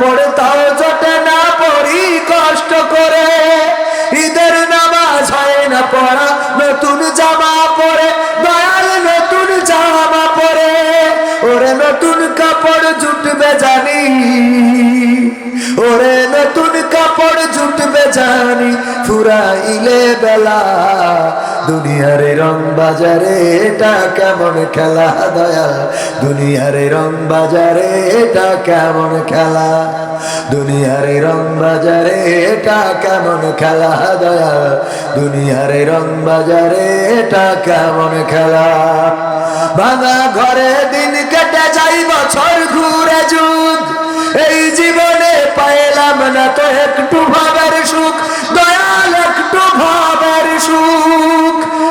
পড়ে তাও জটে না পড়ি কষ্ট করে। ঈদের নামাজ হয় না পড়া, নতুন জামা পরে, দয়াল নতুন জামা পরে। ওরে নতুন কাপড় জুটবে জানি, ওরে নতুন কাপড় জুটবে জানি, ফুরাইলে বেলা দুনিয়ার রং বাজারে, এটা কেমন খেলা, দয়াল? দুনিয়ার রং বাজারে, এটা কেমন খেলা? দুনিয়ার রং বাজারে, এটা কেমন খেলা, দয়াল? দুনিয়ার রং বাজারে, এটা কেমন খেলা? ভাঙা ঘরে দিন কেটে যাই, বছর ঘুরে যুগ। এই জীবনে পাইলাম না তো একটু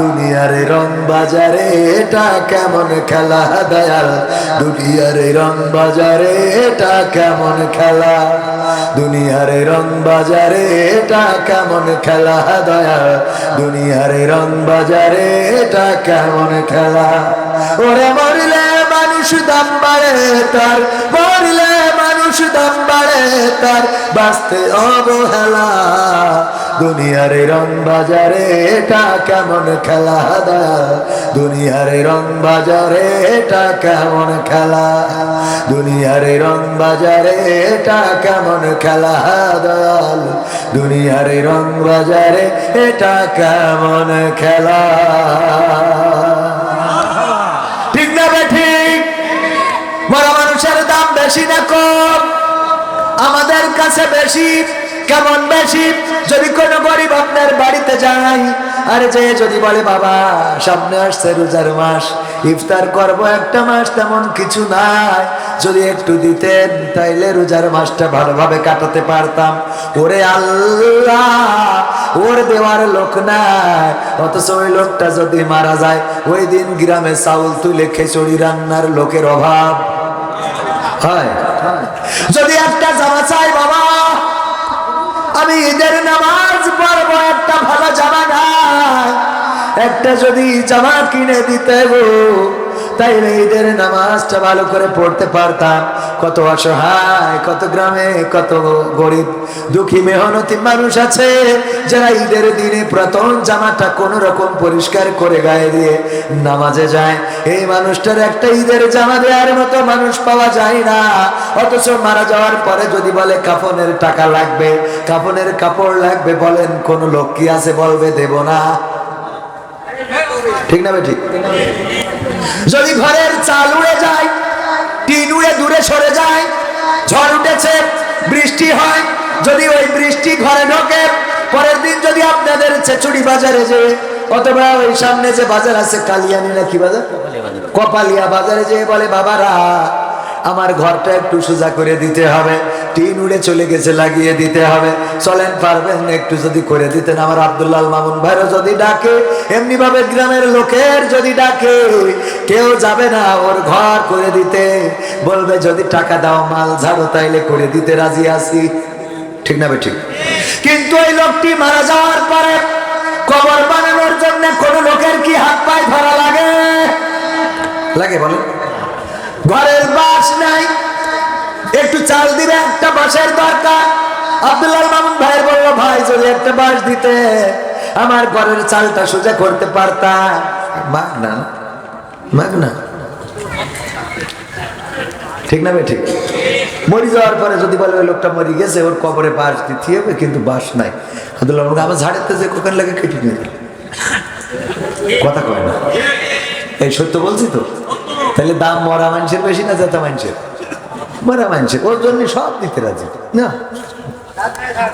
দুনিয়ার রং বাজারে, এটা কেমন খেলা দয়াল? দুনিয়ার রং বাজারে, এটা কেমন খেলা? দুনিয়ার রং বাজারে, এটা কেমন খেলা দয়াল? দুনিয়ার রং বাজারে, এটা কেমন খেলা? ওরে মরলে মানুষ দাম বাড়ে, তার মরলে মানুষ দাম বাড়ে তার বাঁচতে অবহেলা। দুনিয়ার রং বাজারে এটা কেমন খেলা দুনিয়ার রং বাজারে এটা কেমন খেলা? দুনিয়ার রং বাজারে এটা কেমন খেলা দয়াল দুনিয়ার রং বাজারে এটা কেমন খেলা? বেশি কম আমাদের কাছে বেশি, কেমন বেশি? যদি কোনো গরিব আপনার বাড়িতে যাই আর যে যদি বলে, বাবা, সামনে আসছে রোজার মাস, ইফতার করব একটা মাস, তেমন কিছু নাই। যদি একটু দিতেন, তাইলে রোজার মাসটা ভালোভাবে কাটাতে পারতাম। ওরে আল্লাহ, ওর দেওয়ার লোক নাই। অথচ ওই লোকটা যদি মারা যায়, ওই দিন গ্রামে চাউল তুলে খেচড়ি রান্নার লোকের অভাব। হয়। যদি একটা জামা চাই বাবা, আমি ঈদের নামাজ পড়ব, একটা ভালো জামা নাই। একটা যদি জামা কিনে দিতে গো তাইলে ঈদের নামাজটা ভালো করে পড়তে পারতাম। কত অসহায়, কত গ্রামে, কত গরিব, দুঃখী, মেহনতি মানুষ আছে যারা ঈদের দিনে প্রথম জামাটা কোন রকম পরিষ্কার করে গায়ে দিয়ে নামাজে যায়। এই মানুষটার একটা ঈদের জামা দেওয়ার মতো মানুষ পাওয়া যায় না। অথচ মারা যাওয়ার পরে যদি বলে কাফনের টাকা লাগবে, কাফনের কাপড় লাগবে, বলেন, কোন লোক কি আছে বলবে? দেব না। ঠিক না ঠিক যদি ঘরের চাল উড়ে যায়, টিন উড়ে দূরে সরে যায়, ঝড় উঠেছে, বৃষ্টি হয়, যদি ওই বৃষ্টি ঘরে ঢোকে, পরের দিন যদি আপনাদের চেচুড়ি বাজারে যে, অথবা ওই সামনে যে বাজার আছে কালিয়ানি না কি বাজার? কপালিয়া বাজারে যে বলে, বাবারা আমার ঘরটা একটু সোজা করে দিতে হবে। টিন উড়ে চলে গেছে, লাগিয়ে দিতে হবে। চলেন, পারবেন একটু যদি করে দিতেন। আমার আব্দুল্লাল মামুন ভাইরও যদি ডাকে এমনি ভাবে গ্রামের লোকের যদি ডাকে, কেউ যাবে না ওর ঘর করে দিতে। বলবে, যদি টাকা দাও, মাল ঝাড়ো, তাইলে করে দিতে রাজি আছি। ঠিক না ঠিক? কিন্তু ওই লোকটি মারা যাওয়ার পরে কবর বানানোর জন্য কোন লোকের কি হাত পায়ে ধরা লাগে? লাগে বলেন। ঘরের একটু চাল দিবে, একটা বাসের দরকার। আব্দুল্লাহ মামুন ভাই বলল, ভাই, যদি একটা বাস দিতে আমার ঘরের চালটা সোজা করতে পারতাম মাগ না মাগ না। ঠিক না ঠিক? মরি যাওয়ার পরে যদি বলে, ওই লোকটা মরি গেছে, ওর কবরে বাস দিতে হবে, কিন্তু বাস নাই। আব্দুল্লাহ আমার ঝাড়েতে যে কোকান লাগে, কেটে নিয়ে কথা কয় না। এই সত্য বলছি তো? তাহলে দাম মরা মানুষের বেশি না জেতা মানুষের? মরা মানছে ওর জন্য সব দিতে রাজি। না।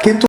কিন্তু